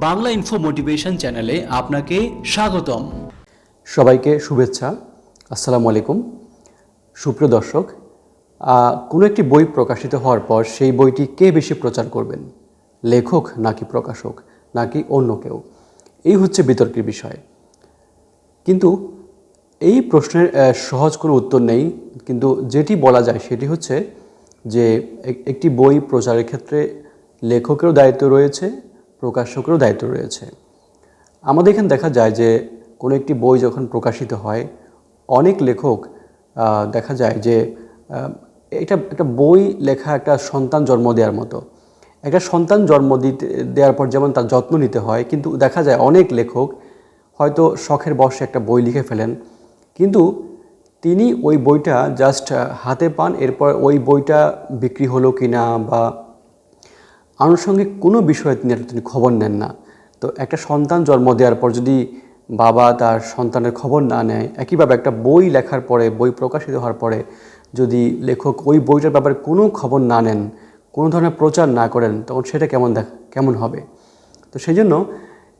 Bangla info motivation চ্যানেলে আপনাকে স্বাগতম। সবাইকে শুভেচ্ছা। আসসালামু আলাইকুম। সুপ্রিয় দর্শক কোনো একটি বই প্রকাশিত হওয়ার পর সেই বইটি কে বেশি প্রচার করবেন? লেখক নাকি প্রকাশক, নাকি অন্য কেউ? এই হচ্ছে বিতর্কের বিষয়। কিন্তু এই প্রশ্নের সহজ কোনো উত্তর নেই। কিন্তু যেটি বলা যায় সেটি হচ্ছে যে এক- একটি বই প্রচারের ক্ষেত্রে লেখকেরও দায়িত্ব রয়েছে প্রকাশকেরও দায়িত্ব রয়েছে। আমাদের এখানে দেখা যায় যে, কোনো একটি বই যখন প্রকাশিত হয়, অনেক লেখক দেখা যায় যে এটা একটা বই লেখা একটা সন্তান জন্ম দেওয়ার মতো। একটা সন্তান জন্ম দিতে, দেওয়ার পর যেমন তার যত্ন নিতে হয়, কিন্তু দেখা যায় অনেক লেখক হয়তো শখের বশে একটা বই লিখে ফেলেন। কিন্তু তিনি ওই বইটা জাস্ট হাতে পান, এরপর ওই বইটা বিক্রি হলো কিনা বা আনুষঙ্গিক কোনো বিষয়ে তিনি তিনি খবর নেন না। তো একটা সন্তান জন্ম দেওয়ার পর যদি বাবা তার সন্তানের খবর না নেয়, একইভাবে একটা বই লেখার পরে, বই প্রকাশিত হওয়ার পরে যদি লেখক ওই বইটার ব্যাপারে কোনো খবর না নেন, কোনো ধরনের প্রচার না করেন, তখন সেটা কেমন দেখ, কেমন হবে? তো সেই জন্য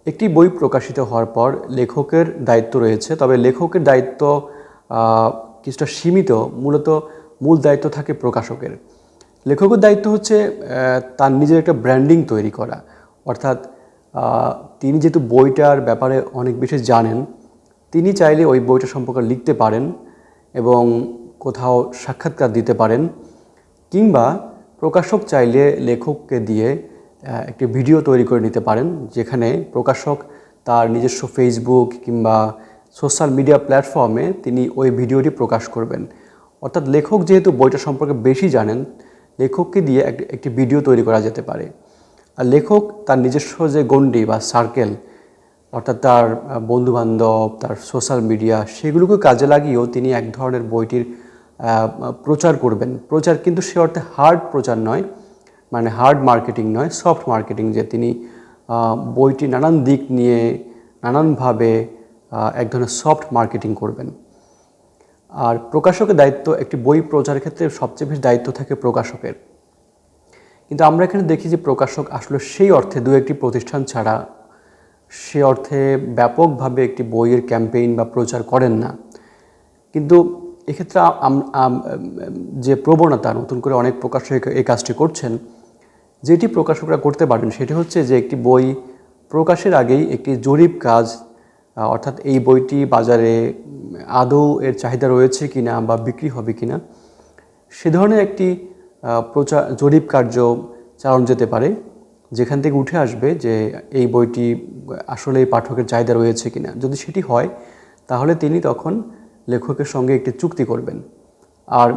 একটি বই প্রকাশিত হওয়ার পর লেখকের দায়িত্ব রয়েছে। তবে লেখকের দায়িত্ব কিছুটা সীমিত, মূলত মূল দায়িত্ব থাকে প্রকাশকের। লেখকের দায়িত্ব হচ্ছে তার নিজের একটা ব্র্যান্ডিং তৈরি করা। অর্থাৎ তিনি যেহেতু বইটার ব্যাপারে অনেক বেশি জানেন, তিনি চাইলে ওই বইটা সম্পর্কে লিখতে পারেন এবং কোথাও সাক্ষাৎকার দিতে পারেন, কিংবা প্রকাশক চাইলে লেখককে দিয়ে একটি ভিডিও তৈরি করে নিতে পারেন, যেখানে প্রকাশক তার নিজস্ব ফেসবুক কিংবা সোশ্যাল মিডিয়া প্ল্যাটফর্মে তিনি ওই ভিডিওটি প্রকাশ করবেন। অর্থাৎ লেখক যেহেতু বইটা সম্পর্কে বেশি জানেন লেখককে দিয়ে একটি ভিডিও তৈরি করা যেতে পারে। আর লেখক তার নিজস্ব যে গণ্ডি বা সার্কেল অর্থাৎ তার বন্ধুবান্ধব, তার সোশ্যাল মিডিয়া সেগুলোকে কাজে লাগিয়েও তিনি এক ধরনের বইটির প্রচার করবেন। প্রচার কিন্তু সে অর্থে হার্ড প্রচার নয় মানে হার্ড মার্কেটিং নয় সফট মার্কেটিং যে তিনি বইটি নানান দিক নিয়ে নানানভাবে এক ধরনের সফট মার্কেটিং করবেন। আর প্রকাশকের দায়িত্ব একটি বই প্রচারের ক্ষেত্রে সবচেয়ে বেশি দায়িত্ব থাকে প্রকাশকের। কিন্তু আমরা এখানে দেখি যে প্রকাশক আসলে সেই অর্থে দু একটি প্রতিষ্ঠান ছাড়া সে অর্থে ব্যাপকভাবে একটি বইয়ের ক্যাম্পেইন বা প্রচার করেন না। কিন্তু এক্ষেত্রে যে প্রবণতা, নতুন করে অনেক প্রকাশক এই- কাজটি করছেন, যেটি প্রকাশকরা করতে পারেন, সেটি হচ্ছে যে একটি বই প্রকাশের আগেই একটি জরিপ কাজ অর্থাৎ এই বইটি বাজারে আদৌ এর চাহিদা রয়েছে কিনা বা বিক্রি হবে কিনা, সে ধরনের একটি প্রচার, জরিপ কার্য চালানো যেতে পারে, যেখান থেকে উঠে আসবে যে এই বইটি আসলে পাঠকের চাহিদা রয়েছে কিনা। যদি সেটি হয়, তাহলে তিনি তখন লেখকের সঙ্গে একটি চুক্তি করবেন। আর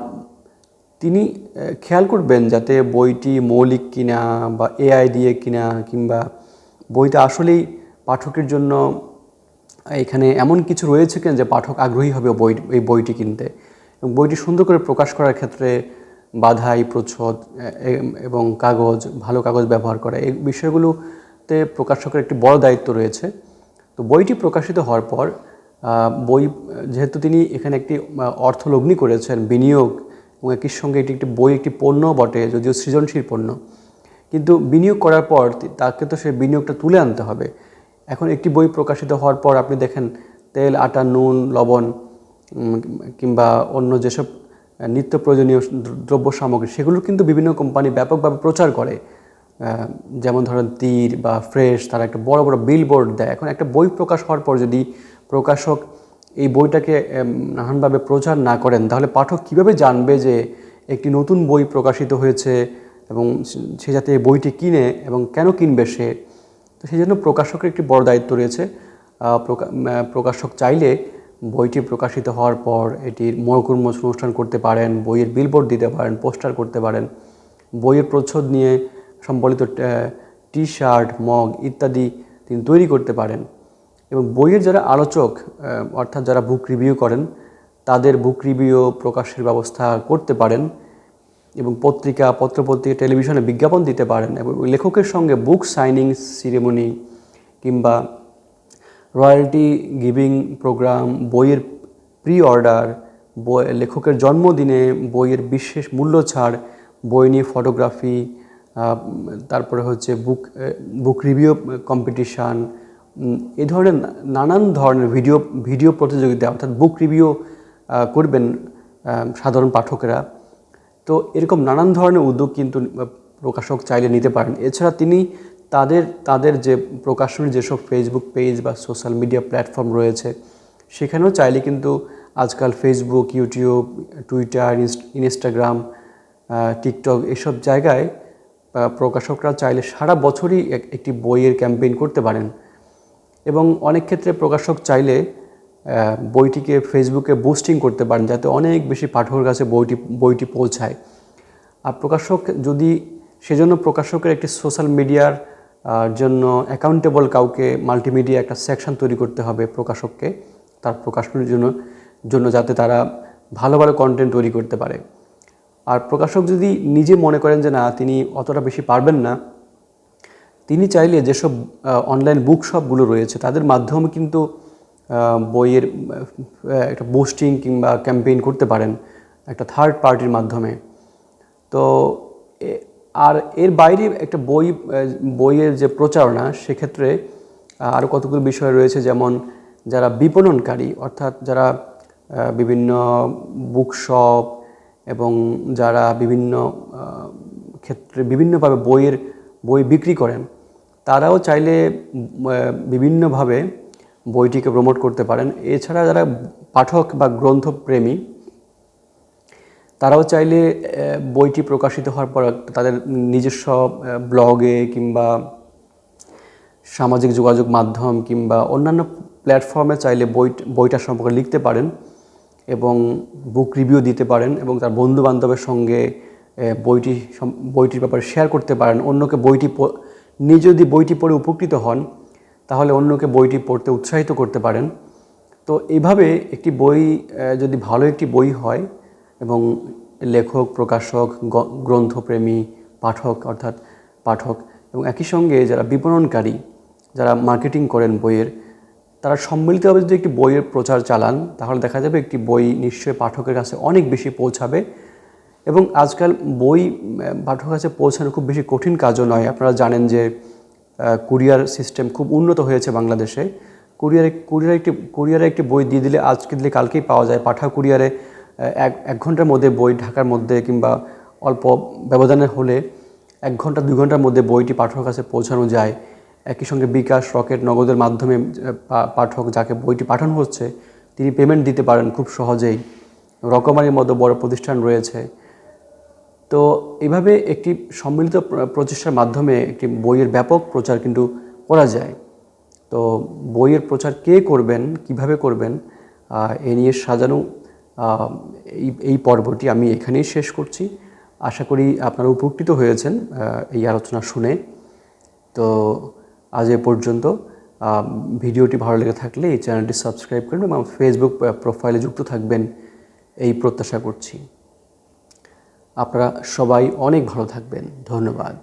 তিনি খেয়াল করবেন যাতে বইটি মৌলিক কিনা বা এআই দিয়ে কিনা কিংবা বইটা আসলেই পাঠকের জন্য এখানে এমন কিছু রয়েছে কিনা যে পাঠক আগ্রহী হবে বই, এই বইটি কিনতে। এবং বইটি সুন্দর করে প্রকাশ করার ক্ষেত্রে বাধাই, প্রচ্ছদ এবং কাগজ, ভালো কাগজ ব্যবহার করা, এই বিষয়গুলোতে প্রকাশকের একটি বড় দায়িত্ব রয়েছে। তো বইটি প্রকাশিত হওয়ার পর বই, যেহেতু তিনি এখানে একটি অর্থলগ্নি করেছেন, বিনিয়োগ, এবং একই সঙ্গে এটি একটি বই, একটি পণ্য বটে, যদিও সৃজনশীল পণ্য। কিন্তু বিনিয়োগ করার পর, তাকে তো সে বিনিয়োগটা তুলে আনতে হবে। এখন একটি বই প্রকাশিত হওয়ার পর আপনি দেখেন তেল, আটা, নুন, লবণ কিংবা অন্য যেসব নিত্য প্রয়োজনীয় দ্রব্য সামগ্রী, সেগুলো কিন্তু বিভিন্ন কোম্পানি ব্যাপকভাবে প্রচার করে। যেমন ধরেন তীর বা ফ্রেশ, তারা একটা বড় বড় বিলবোর্ড দেয়। এখন একটা বই প্রকাশ হওয়ার পর যদি প্রকাশক এই বইটাকে নানানভাবে প্রচার না করেন, তাহলে পাঠক কীভাবে জানবে যে একটি নতুন বই প্রকাশিত হয়েছে এবং সে- যাতে বইটি কিনে এবং কেন কিনবে সে? তো সেই জন্য প্রকাশকের একটি বড় দায়িত্ব রয়েছে। প্রকাশক চাইলে বইটি প্রকাশিত হওয়ার পর এটির মরকুর্মোচন অনুষ্ঠান করতে পারেন, বইয়ের বিলবোর্ড দিতে পারেন, পোস্টার করতে পারেন। বইয়ের প্রচ্ছদ নিয়ে সম্বলিত টি শার্ট মগ ইত্যাদি তিনি তৈরি করতে পারেন। এবং বইয়ের যারা আলোচক অর্থাৎ যারা বুক রিভিউ করেন, তাদের বুক রিভিউ প্রকাশের ব্যবস্থা করতে পারেন। এবং পত্রিকা, পত্রপত্রিকা, টেলিভিশনে বিজ্ঞাপন দিতে পারেন এবং লেখকের সঙ্গে বুক সাইনিং সিরেমনি কিংবা রয়্যালটি গিভিং প্রোগ্রাম বইয়ের প্রি অর্ডার বই, লেখকের জন্মদিনে বইয়ের বিশেষ মূল্য ছাড়, বই নিয়ে ফটোগ্রাফি তারপরে হচ্ছে বুক বুক রিভিউ কম্পিটিশান এ ধরনের নানান ধরনের ভিডিও ভিডিও প্রতিযোগিতা, অর্থাৎ বুক রিভিউ করবেন সাধারণ পাঠকেরা। তো এরকম নানান ধরনের উদ্যোগ কিন্তু প্রকাশক চাইলে নিতে পারেন। এছাড়া তিনি তাদের তাদের যে প্রকাশনীর যেসব ফেসবুক পেজ বা সোশ্যাল মিডিয়া প্ল্যাটফর্ম রয়েছে, সেখানেও চাইলে কিন্তু আজকাল Facebook YouTube Twitter Instagram TikTok এসব জায়গায় প্রকাশকরা চাইলে সারা বছরই একটি বইয়ের ক্যাম্পেইন করতে পারেন। এবং অনেক ক্ষেত্রে প্রকাশক চাইলে বইটিকে ফেসবুকে বুস্টিং করতে পারেন যাতে অনেক বেশি পাঠকের কাছে বইটি বইটি পৌঁছায়। আর প্রকাশক যদি সেজন্য প্রকাশকের একটি সোশ্যাল মিডিয়ার জন্য অ্যাকাউন্টেবল কাউকে মাল্টিমিডিয়া একটা সেকশন তৈরি করতে হবে প্রকাশককে, তার প্রকাশনের জন্য জন্য যাতে তারা ভালো ভালো কন্টেন্ট তৈরি করতে পারে। আর প্রকাশক যদি নিজে মনে করেন যে না, তিনি অতটা বেশি পারবেন না, তিনি চাইলে যেসব অনলাইন বুক শপগুলো রয়েছে, তাদের মাধ্যমে কিন্তু বইয়ের একটা বুস্টিং কিংবা ক্যাম্পেইন করতে পারেন একটা থার্ড পার্টির মাধ্যমে। তো আর এর বাইরে একটা বই বইয়ের যে প্রচারণা, সেক্ষেত্রে আরও কতগুলো বিষয় রয়েছে, যেমন যারা বিপণনকারী, অর্থাৎ যারা বিভিন্ন বুক শপ এবং যারা বিভিন্ন ক্ষেত্রে বিভিন্নভাবে বইয়ের, বই বিক্রি করেন, তারাও চাইলে বিভিন্নভাবে বইটিকে প্রমোট করতে পারেন। এছাড়া যারা পাঠক বা গ্রন্থপ্রেমী, তারাও চাইলে বইটি প্রকাশিত হওয়ার পর তাদের নিজস্ব ব্লগে কিংবা সামাজিক যোগাযোগ মাধ্যম কিংবা অন্যান্য প্ল্যাটফর্মে চাইলে বই বইটা সম্পর্কে লিখতে পারেন এবং বুক রিভিউ দিতে পারেন এবং তার বন্ধু বান্ধবের সঙ্গে বইটি বইটির ব্যাপারে শেয়ার করতে পারেন। অন্যকে বইটি নিজে যদি বইটি পড়ে উপকৃত হন তাহলে অন্যকে বইটি পড়তে উৎসাহিত করতে পারেন। তো এইভাবে একটি বই যদি ভালো একটি বই হয় এবং লেখক, প্রকাশক গ্রন্থপ্রেমী, পাঠক অর্থাৎ পাঠক এবং একই সঙ্গে যারা বিপণনকারী, যারা মার্কেটিং করেন বইয়ের, তারা সম্মিলিতভাবে যদি একটি বইয়ের প্রচার চালান, তাহলে দেখা যাবে একটি বই নিশ্চয়ই পাঠকের কাছে অনেক বেশি পৌঁছাবে এবং আজকাল বই পাঠকের কাছে পৌঁছানো খুব বেশি কঠিন কাজও নয়। আপনারা জানেন যে কুরিয়ার সিস্টেম খুব উন্নত হয়েছে বাংলাদেশে। কুরিয়ারে কুরিয়ারে একটি কুরিয়ারে একটি বই দিয়ে দিলে আজকে দিলে কালকেই পাওয়া যায়। পাঠা কুরিয়ারে এক এক ঘণ্টার মধ্যে বই ঢাকার মধ্যে কিংবা অল্প ব্যবধানে হলে এক ঘণ্টা, দুই ঘণ্টার মধ্যে বইটি পাঠকের কাছে পৌঁছানো যায়। একই সঙ্গে বিকাশ, রকেট, নগদের মাধ্যমে পাঠক যাকে বইটি পাঠানো হচ্ছে, তিনি পেমেন্ট দিতে পারেন খুব সহজেই। রকমারির মতো বড় প্রতিষ্ঠান রয়েছে। তো এইভাবে একটি সম্মিলিত প্রচেষ্টার মাধ্যমে একটি বইয়ের ব্যাপক প্রচার কিন্তু করা যায়। তো বইয়ের প্রচার কে করবেন, কীভাবে করবেন এ নিয়ে সাজানো এই এই পর্বটি আমি এখানেই শেষ করছি। আশা করি আপনারা উপকৃত হয়েছেন এই আলোচনা শুনে। তো আজ এ পর্যন্ত ভিডিওটি ভালো লেগে থাকলে এই চ্যানেলটি সাবস্ক্রাইব করবেন এবং ফেসবুক প্রোফাইলে যুক্ত থাকবেন, এই প্রত্যাশা করছি। আপনারা সবাই অনেক ভালো থাকবেন। ধন্যবাদ।